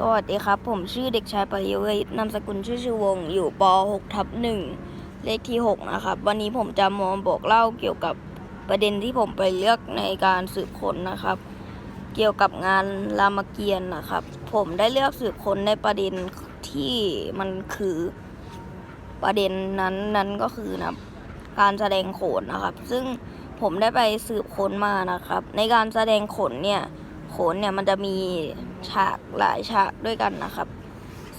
สวัสดีครับ ผมชื่อเด็กชายปริยเวทนามสกุลชื่อชูวง อยู่ป .6 ทับหนึ่งเลขที่ 6 นะครับ วันนี้ผมจะมาบอกเล่าเกี่ยวกับประเด็นที่ผมไปเลือกในการสืบค้นนะครับ เกี่ยวกับงานรามเกียรติ์นะครับ ผมได้เลือกสืบค้นในประเด็นที่มันคือประเด็นนั้นนั้นก็คือนะการแสดงโขนนะครับ ซึ่งผมได้ไปสืบค้นมานะครับ ในการแสดงโขนเนี่ย ขนเนี่ยมันจะมีฉากหลายฉากด้วยกันนะครับ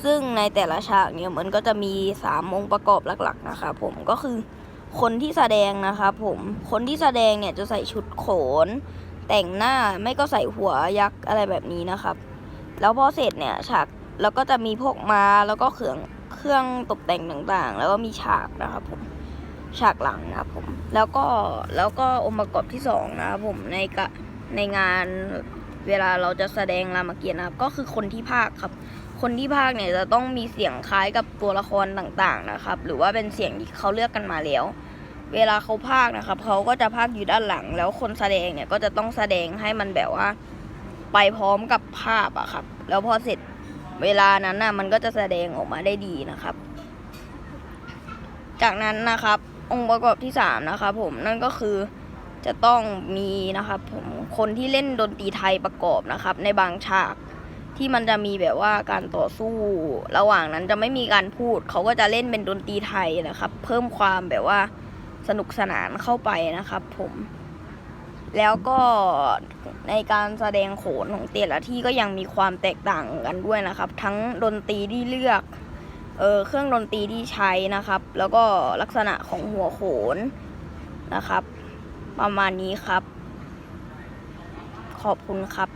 ซึ่งในแต่ละฉากเนี่ยมันก็จะมีสามองค์ประกอบหลัก ๆ นะครับผมก็คือคนที่แสดงนะครับผมคนที่แสดงเนี่ยจะใส่ชุดโขน แต่งหน้าไม่ก็ใส่หัวยักษ์อะไรแบบนี้นะครับ แล้วพอเสร็จเนี่ยฉากแล้วก็จะมีพวกมาแล้วก็เครื่องเครื่องตกแต่งต่างๆ แล้วก็มีฉากนะครับผมฉากหลังนะครับผมแล้วก็แล้วก็องค์ประกอบที่สองนะครับผมในกะในงาน เวลาเราจะแสดงรามเกียรติ์นะครับก็คือคนที่พาคครับ คนที่พากย์เนี่ยจะต้องมีเสียงคล้ายกับตัวละครต่างๆนะครับ หรือว่าเป็นเสียงที่เขาเลือกกันมาแล้ว เวลาเขาพากนะครับเขาก็จะพากอยู่ด้านหลัง แล้วคนแสดงเนี่ยก็จะต้องแสดงให้มันแบบว่า ไปพร้อมกับภาพอะครับ แล้วพอเสร็จเวลานั้นน่ะมันก็จะแสดงออกมาได้ดีนะครับ จากนั้นนะครับองค์ประกอบที่สามนะครับผมนั่นก็คือ จะต้องมีนะครับผมคนที่เล่นดนตรีไทยประกอบนะครับ ในบางฉากที่มันจะมีแบบว่าการต่อสู้ ระหว่างนั้นจะไม่มีการพูด เขาก็จะเล่นเป็นดนตรีไทยนะครับ เพิ่มความแบบว่าสนุกสนานเข้าไปนะครับ ผม แล้วก็ในการแสดงโขนของแต่ละที่ก็ยังมีความแตกต่างกันด้วยนะครับ ทั้งดนตรีที่เลือกเออเครื่องดนตรีที่ใช้นะครับ แล้วก็ลักษณะของหัวโขนนะครับ ประมาณนี้ครับ ขอบคุณครับ